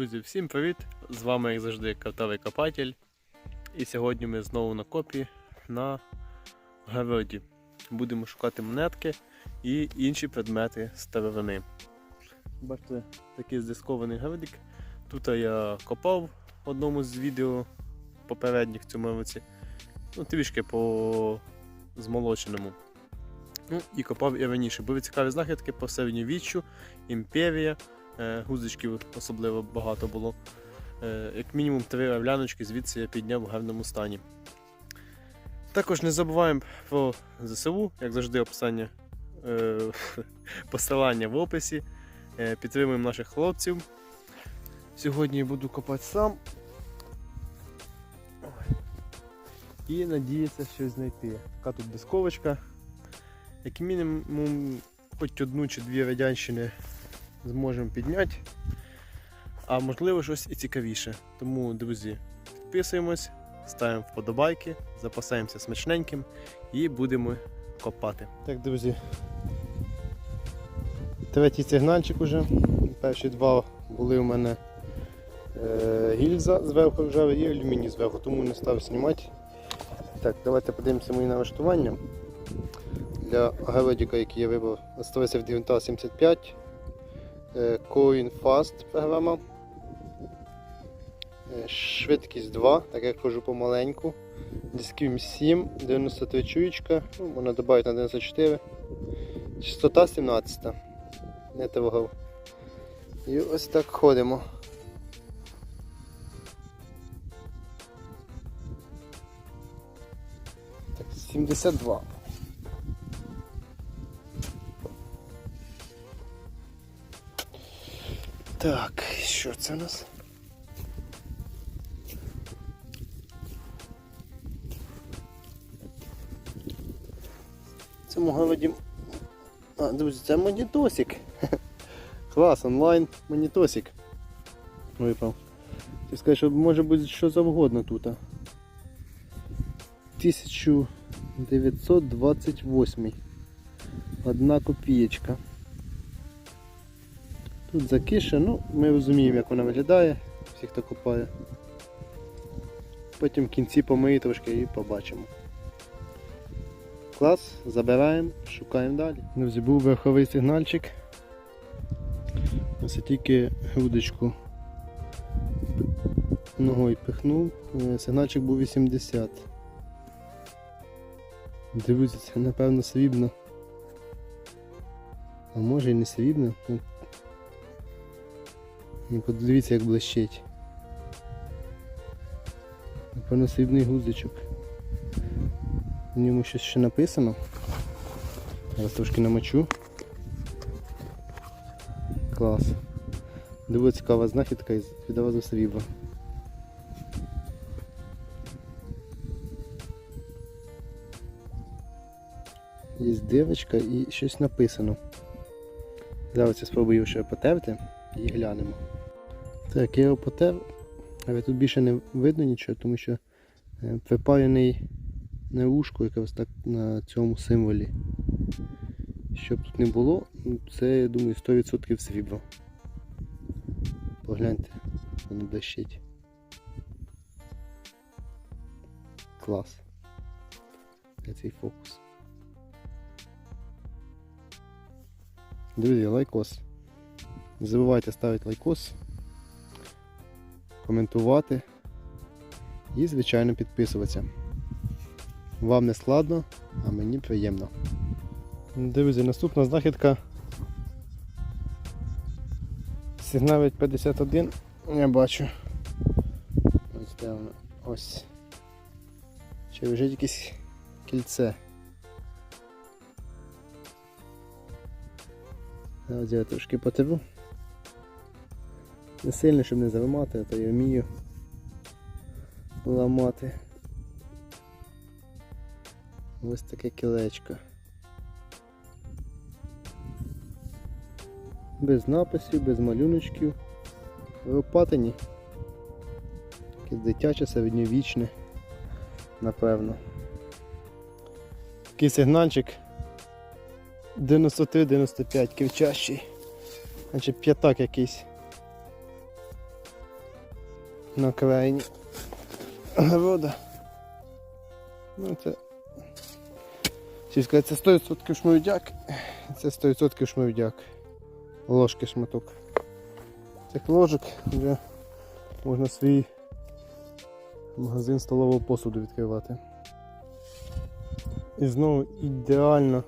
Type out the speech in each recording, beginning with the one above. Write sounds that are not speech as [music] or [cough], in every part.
Друзі, всім привіт! З вами, як завжди, картовий копатель. І сьогодні ми знову на копі на городі. Будемо шукати монетки і інші предмети старовини. Бачите, такий здискований городик. Тут я копав в одному з відео попередніх в цьому році. Ну, трішки по змолоченому. Ну і копав і раніше. Були цікаві знахідки по середньовіччю, імперія. Е, Гузичків особливо багато було. Е, Як мінімум три орляночки звідси я підняв в гарному стані. Також не забуваємо про ЗСУ, як завжди, описання е, [laughs] посилання в описі. Е, Підтримуємо наших хлопців. Сьогодні я буду копати сам. І надіятися щось знайти. Така тут дисковочка. Як мінімум, хоч одну чи дві радянщини зможемо підняти. А можливо щось і цікавіше. Тому, друзі, підписуємось, ставимо вподобайки, запасаємося смачненьким і будемо копати. Так, друзі. Третій сигнальчик уже. Перші два були у мене е, гільза зверху ржавий і алюміній зверху, тому не став знімати. Так, давайте подивимося мої налаштування. Для городика, який я вибрав, залишився в 975. Е, Coin Fast програма. Е, Швидкість 2, так як хожу помаленьку. Дисків 7, 93 чуєчка, ну, можна додати на 94. Частота 17. Не трогав. І ось так ходимо. Так, 72. Так, що це у нас? В цьому городі. А, друзі, це монітосик. [laughs] Клас, онлайн монітосик. Випав. Ти скажеш, що може бути що завгодно тут. 1928. Одна копієчка. Тут закише, ну ми розуміємо як вона виглядає, всі хто купає. Потім в кінці помиє трошки і побачимо. Клас, забираємо, шукаємо далі. Друзі, був верховий сигнальчик. Ось я тільки грудочку ногою пихнув, Е, сигнальчик був 80. Друзі, це напевно срібно. А може і не срібно. Ну, подивіться, як блищить. Напевно, срібний гузичок. В ньому щось ще написано. Зараз трошки намочу. Клас. Дуже цікава знахідка і відразу срібла. Є дирочка і щось написано. Зараз я спробую ще потерти і глянемо. Так, я його потер, але тут більше не видно нічого, тому що е, припаяний на ушко якраз так на цьому символі. Щоб тут не було, ну, це, я думаю, 100% срібло. Погляньте, воно блищить. Клас. Де цей фокус. Друзі, лайкос. Не забувайте ставити лайкос, коментувати і, звичайно, підписуватися. Вам не складно, а мені приємно. Друзі, наступна знахідка. Сигналить 51, я бачу. Ось де воно. Ось. Чи вже якесь кільце. Зараз я трошки потеру. Не сильно, щоб не заламати, а то я вмію ламати. Ось таке кілечко. Без написів, без малюночків. В опатині. Якесь дитяче, середньовічне, напевно. Такий сигнальчик 93-95 кивчащий. Значить п'ятак якийсь. На крайні города. Ну це. Сказати, це 100% шмовдяк, це 100% шмовдяк. Ложки шматок. Цих ложок вже можна свій магазин столового посуду відкривати. І знову ідеально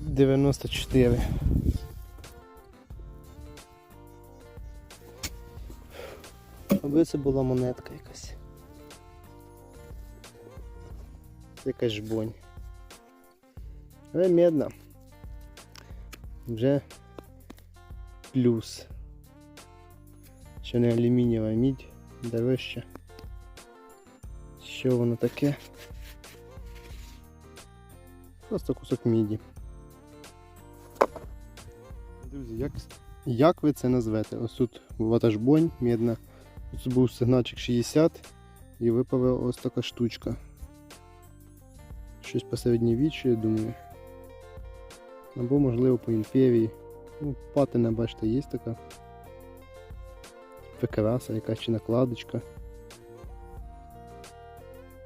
94. Аби це була монетка якась. Якась жбонь. Але медна. Вже плюс. Ще не алюмінієва мідь, дорожча. Що воно таке? Просто кусок міді. Друзі, як, як ви це назвете? Ось тут ватажбонь медна. Тут був сигнальчик 60 і випала ось така штучка. Щось посередньовіччя, я думаю. Або можливо по імперії. Ну, патина, бачите, є така. Прикраса, якась чи накладочка.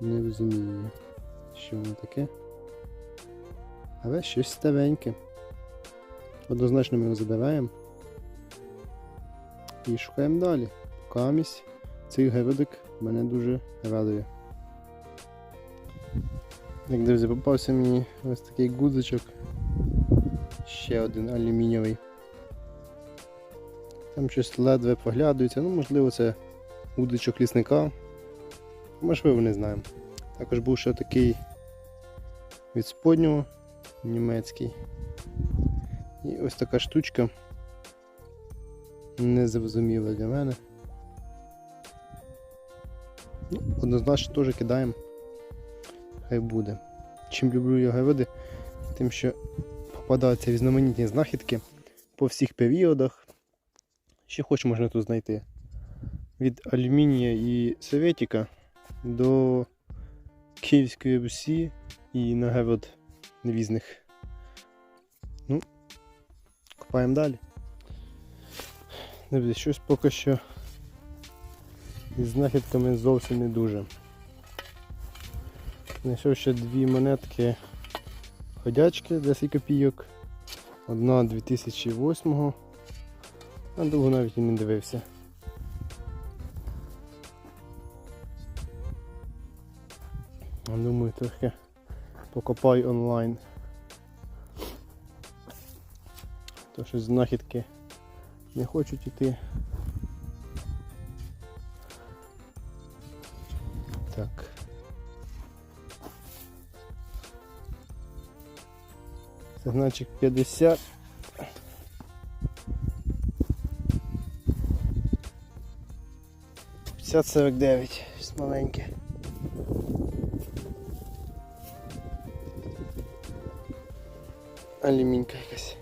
Не розумію, що воно таке. Але щось стареньке. Однозначно ми його забираємо. І шукаємо далі. Камість цей геродик мене дуже радує. Як друзі, попався мені ось такий гудзичок. Ще один алюмінієвий. Там щось ледве проглядується, ну можливо це гудзичок лісника. Можливо, не знаємо. Також був ще такий від споднього німецький. І ось така штучка. Незрозуміла для мене. Ну, Однозначно теж кидаємо. Хай буде. Чим люблю я городи, тим що попадаються різноманітні знахідки по всіх періодах. Що хоч можна тут знайти. Від алюмінія і советіка до Київської Русі і нагород різних. Ну, копаємо далі. Друзі, щось поки що із знахідками зовсім не дуже. Знайшов ще дві монетки ходячки 10 копійок. Одна 2008-го, а довго навіть і не дивився. Думаю, трохи покопаю онлайн. То що знахідки не хочуть іти. Сигнальчик 50. П'ятдесят сорок дев'ять. Алюмінька якась.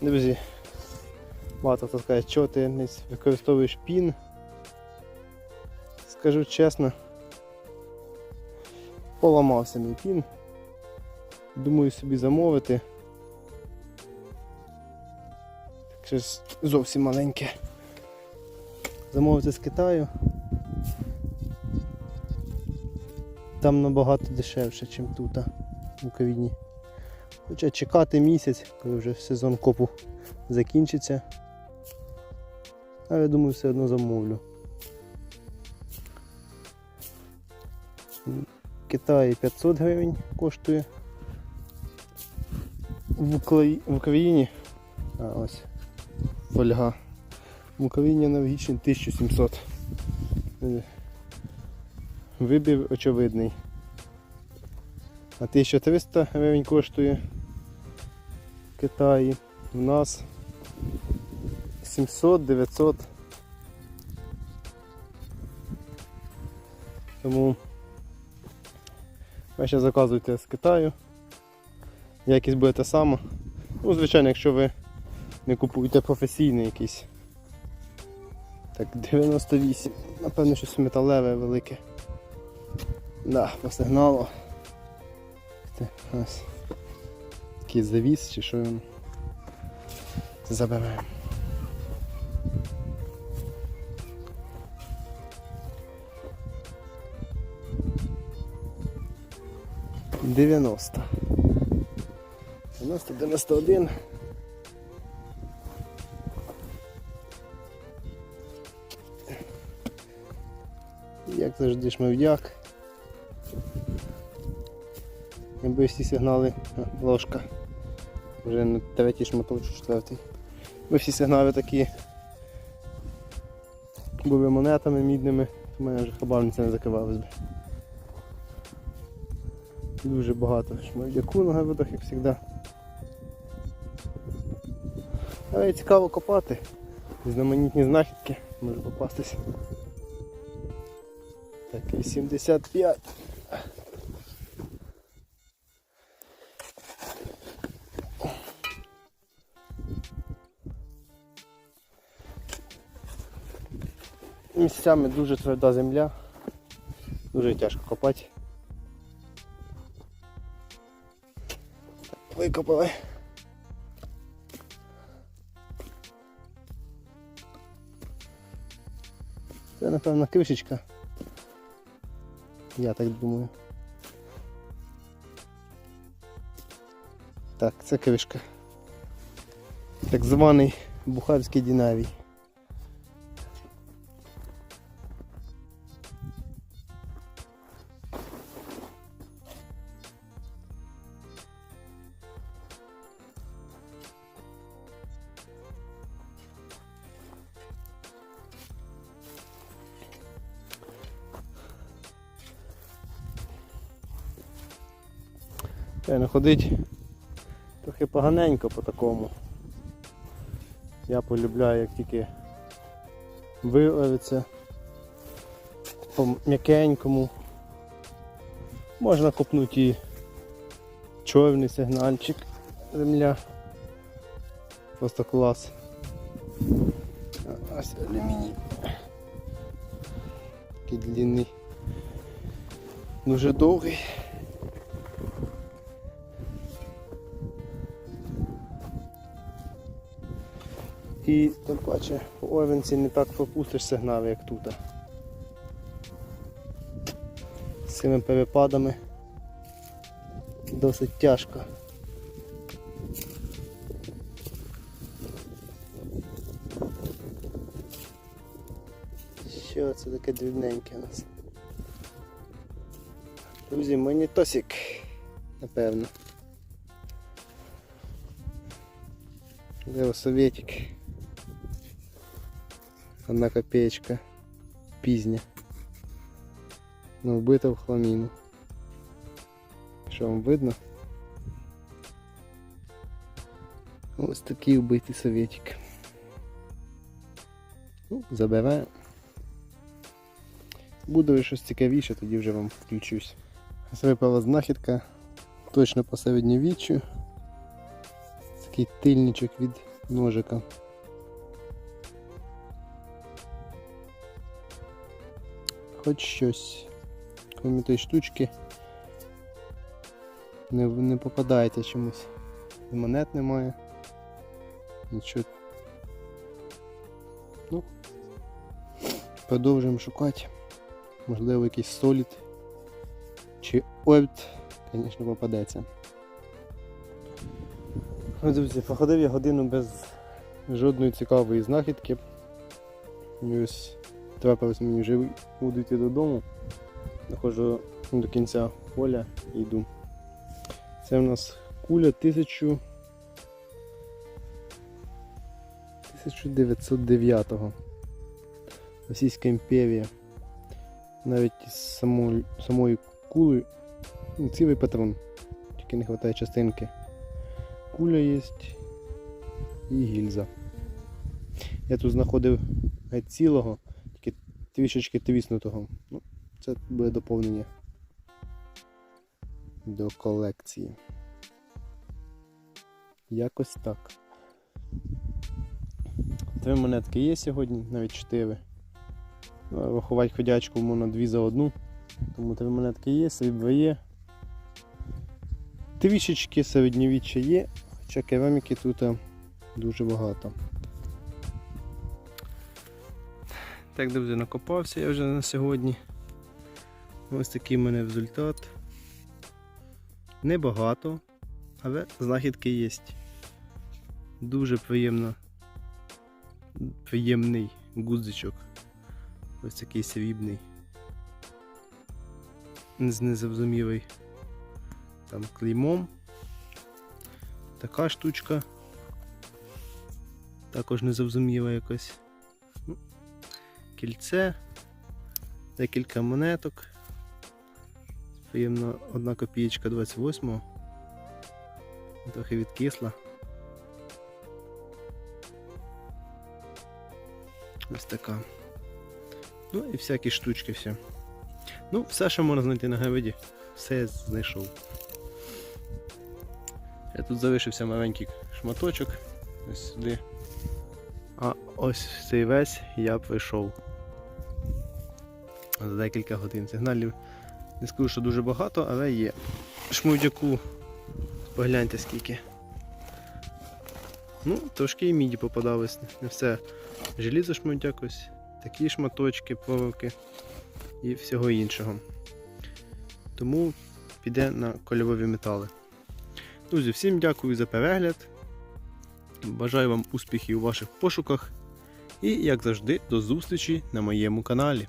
Друзі, багато хто скаже, чого ти не використовуєш пін. Скажу чесно, поламався мій пін. Думаю собі замовити. Так щось зовсім маленьке. Замовити з Китаю. Там набагато дешевше, ніж тут, в Україні. Хоча чекати місяць, коли вже сезон копу закінчиться. Але думаю, все одно замовлю. Китаї 500 гривень коштує. В, Украї... в Україні а, ось фольга. В Україні аналогічний 1700. Е, Вибір очевидний. А 1300 гривень коштує в Китаї. В нас 700-900. Тому ви ще заказуйте з Китаю якість буде та сама. Ну, Звичайно, якщо ви не купуєте професійний якийсь. Так, 98, напевно, щось металеве велике. Да, посигнало. Ось. Такий завіс чи що він забираємо. Дев'яносто. 90, 91. Як завжди шмовдяк. Якби всі сигнали, ложка. Вже на третій шматочок, четвертий. Ми всі сигнали такі були монетами мідними, то мене вже хабарниця не закривалась би. Дуже багато шмовдяку на гавидах, як завжди. Але цікаво копати. Знаменітні знахідки може попастись. Так, 85. Місцями дуже тверда земля, дуже тяжко копати. Викопали. Це напевно кришечка. Я так думаю. Так, це кришка. Так званий Бухарський Дінавій. Певно ходить трохи поганенько по такому. Я полюбляю, як тільки виловиться по м'якенькому. Можна копнути і чорний сигнальчик земля. Просто клас. Ось алюміній. Такий длинний. Дуже довгий. І тим паче по Овенці не так пропустиш сигнали, як тут. З цими перепадами досить тяжко. Що це таке дрібненьке у нас? Друзі, монітосик, напевно. Велосоветик. Одна копеечка. Пізня. Ну, вбита в хламіну. Що вам видно? Ось такий вбитий советик. Ну, забираємо. Буде щось цікавіше, тоді вже вам включусь. Ось Випала знахідка точно по середньовіччю. Такий тильничок від ножика. Хоч щось. Крім тієї штучки. Не, не попадаєте чомусь. Монет немає. Нічого. Ну. Продовжуємо шукати. Можливо якийсь солід. Чи ольт, звісно, попадеться. Ну, Друзі, походив я годину без жодної цікавої знахідки. І ось трапилось мені вже буду додому. Доходжу до кінця поля і йду. Це в нас куля 1000... 1909 Російська імперія. Навіть із самою, самою кулею ну, цілий патрон. Тільки не вистачає частинки. Куля є і гільза. Я тут знаходив цілого, трішечки тріснутого. Ну, це буде доповнення до колекції. Якось так. Три монетки є сьогодні, навіть чотири. Ну, Рахувати ходячку можна дві за одну. Тому три монетки є, срібла є. Трішечки середньовіччя є, хоча кераміки тут е, дуже багато. Так, друзі, накопався я вже на сьогодні. Ось такий в мене результат. Небагато, але знахідки є. Дуже приємно. Приємний гудзичок. Ось такий срібний. З незрозумілий там клеймом. Така штучка. Також незрозуміла якось. Кільце, декілька монеток. Приємно одна копієчка 28-го. Трохи відкисла. Ось така. Ну і всякі штучки все. Ну, все, що можна знайти на гавиді, все знайшов. Я тут залишився маленький шматочок. Ось сюди. А ось цей весь я прийшов. За декілька годин. Сигналів не скажу, що дуже багато, але є. Шмудяку. Погляньте скільки. Ну, трошки і міді попадалось. Не все желізо шмудяк ось. Такі шматочки, проволоки і всього іншого. Тому піде на кольорові метали. Друзі, всім дякую за перегляд. Бажаю вам успіхів у ваших пошуках. І, як завжди, до зустрічі на моєму каналі.